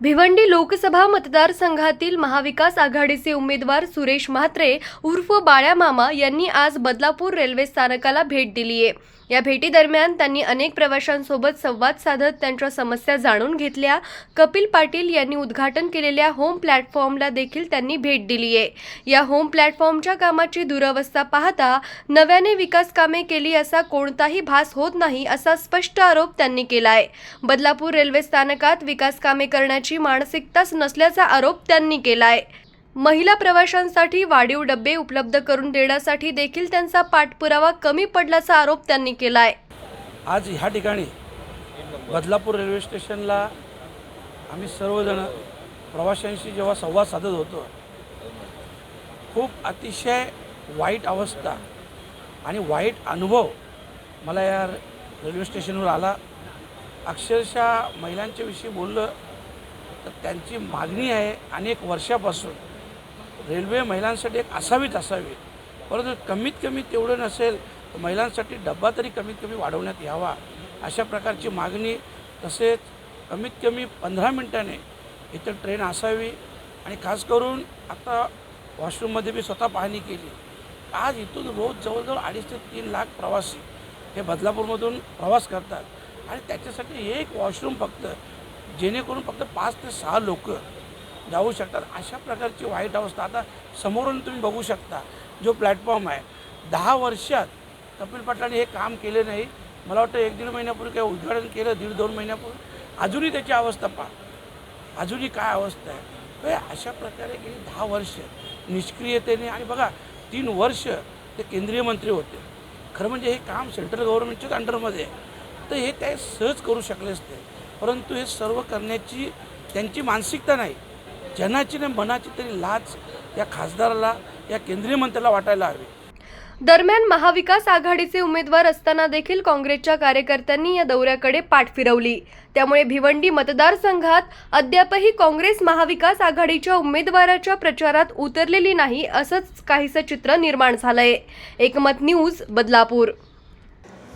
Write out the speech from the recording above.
भिवंडी लोकसभा मतदारसंघातील महाविकास आघाडीचे उमेदवार सुरेश म्हात्रे उर्फ बाळ्या मामा यांनी आज बदलापूर रेल्वे स्थानकाला भेट दिली आहे या भेटीदरम्यान त्यांनी अनेक प्रवाशांसोबत संवाद साधत त्यांच्या समस्या जाणून घेतल्या. कपिल पाटील यांनी उद्घाटन केलेल्या होम प्लॅटफॉर्मला देखील त्यांनी भेट दिली आहे. या होम प्लॅटफॉर्मच्या कामाची दुरवस्था पाहता नव्याने विकास कामे केली असा कोणताही भास होत नाही असा स्पष्ट आरोप त्यांनी केला आहे. बदलापूर रेल्वे स्थानकात विकास कामे करण्याची मानसिकताच नसल्याचा आरोप त्यांनी केला आहे. महिला प्रवाशांसाठी वाढीव डबे उपलब्ध करून देण्यासाठी देखील त्यांचा पाठपुरावा कमी पडल्याचा आरोप त्यांनी केला आहे आज ह्या ठिकाणी बदलापूर रेल्वे स्टेशनला आम्ही सर्वजण प्रवाशांशी जेव्हा संवाद साधत होतो खूप अतिशय वाईट अवस्था आणि वाईट अनुभव मला या रेल्वे स्टेशनवर आला. अक्षरशः महिलांच्याविषयी बोललं तर त्यांची मागणी आहे अनेक वर्षापासून रेल्वे महिलांसाठी एक असावीच असावी. परंतु कमीत कमी तेवढं नसेल तर महिलांसाठी डब्बा तरी कमीत कमी वाढवण्यात यावा. अशा प्रकारची मागणी तसेच कमीत कमी पंधरा मिनटाने इथं ट्रेन असावी. आणि खास करून आता वॉशरूममध्ये मी स्वतः पाहणी केली. आज इथून रोज जवळजवळ अडीच ते तीन लाख प्रवासी हे बदलापूरमधून प्रवास करतात. आणि त्याच्यासाठी एक वॉशरूम फक्त जेणेकरून फक्त पाच ते सहा लोक जाऊ शकतात. अशा प्रकारची वाईट अवस्था आता समोरून तुम्ही बघू शकता. जो प्लॅटफॉर्म आहे दहा वर्षात कपिल पाटलांनी हे काम केले नाही. मला वाटतं एक दीड महिन्यापूर्वी काही उद्घाटन केलं दीड दोन महिन्यापूर्वी. अजूनही त्याची अवस्था पहा. अजूनही काय अवस्था आहे? अशा प्रकारे गेली दहा वर्ष निष्क्रियतेने आणि बघा तीन वर्ष ते केंद्रीय मंत्री होते. खरं म्हणजे हे काम सेंट्रल गव्हर्नमेंटच्याच अंडरमध्ये आहे. तर हे ते सहज करू शकले असते. परंतु हे सर्व करण्याची त्यांची मानसिकता नाही. जनाची नाही मनाची तरी लाच या खासदाराला या केंद्रीय मंत्र्याला वाटायला हवी. दरम्यान महाविकास आघाडीचे उमेदवार असताना देखील काँग्रेसच्या कार्यकर्त्यांनी या दौऱ्याकडे पाठ फिरवली. त्यामुळे भिवंडी मतदारसंघात अद्यापही काँग्रेस महाविकास आघाडीच्या उमेदवाराच्या प्रचारात उतरलेली नाही असंच काहीसं चित्र निर्माण झालंय. एकमत न्यूज बदलापूर.